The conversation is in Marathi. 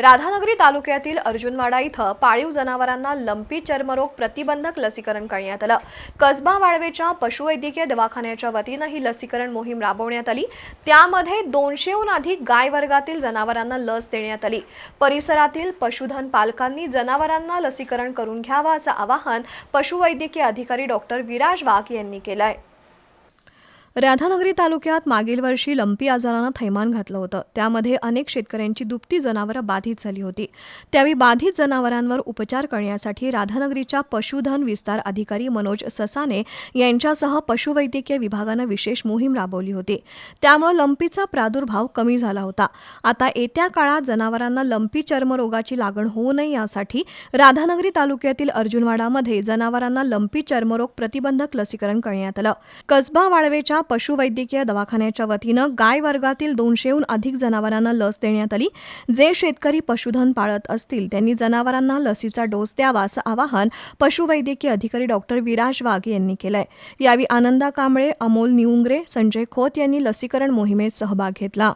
राधानगरी तालुक्यातील अर्जुनवाडा इथं पाळीव जनावरांना लंपी चर्मरोग प्रतिबंधक लसीकरण करण्यात आलं. कसबा वाळवेच्या पशुवैद्यकीय दवाखान्याच्या वतीनं ही लसीकरण मोहीम राबवण्यात आली. त्यामध्ये दोनशेहून अधिक गाय वर्गातील जनावरांना लस देण्यात आली. परिसरातील पशुधन पालकांनी जनावरांना लसीकरण करून घ्यावं असं आवाहन पशुवैद्यकीय अधिकारी डॉक्टर विराज वाघ यांनी केलं आहे राधानगरी तालुक्यात मागील वर्षी लंपी आजारानं थैमान घातलं होतं. त्यामध्ये अनेक शेतकऱ्यांची दुभती जनावरं बाधित झाली होती. त्यावेळी बाधित जनावरांवर उपचार करण्यासाठी राधानगरीच्या पशुधन विस्तार अधिकारी मनोज ससाने यांच्यासह पशुवैद्यकीय विभागानं विशेष मोहीम राबवली होती. त्यामुळे लंपीचा प्रादुर्भाव कमी झाला होता. आता येत्या काळात जनावरांना लंपी चर्मरोगाची लागण होऊ नये यासाठी राधानगरी तालुक्यातील अर्जुनवाडामध्ये जनावरांना लंपी चर्मरोग प्रतिबंधक लसीकरण करण्यात आलं. कसबा वाळवेच्या पशुवैद्यकीय दवाखान्याच्या वतीनं गाय वर्गातील दोनशेहून अधिक जनावरांना लस देण्यात आली. जे शेतकरी पशुधन पाळत असतील त्यांनी जनावरांना लसीचा डोस द्यावा असं आवाहन पशुवैद्यकीय अधिकारी डॉक्टर विराज वाघ यांनी केलंय. यावेळी आनंदा कांबळे अमोल निउंगरे संजय खोत यांनी लसीकरण मोहिमेत सहभाग घेतला.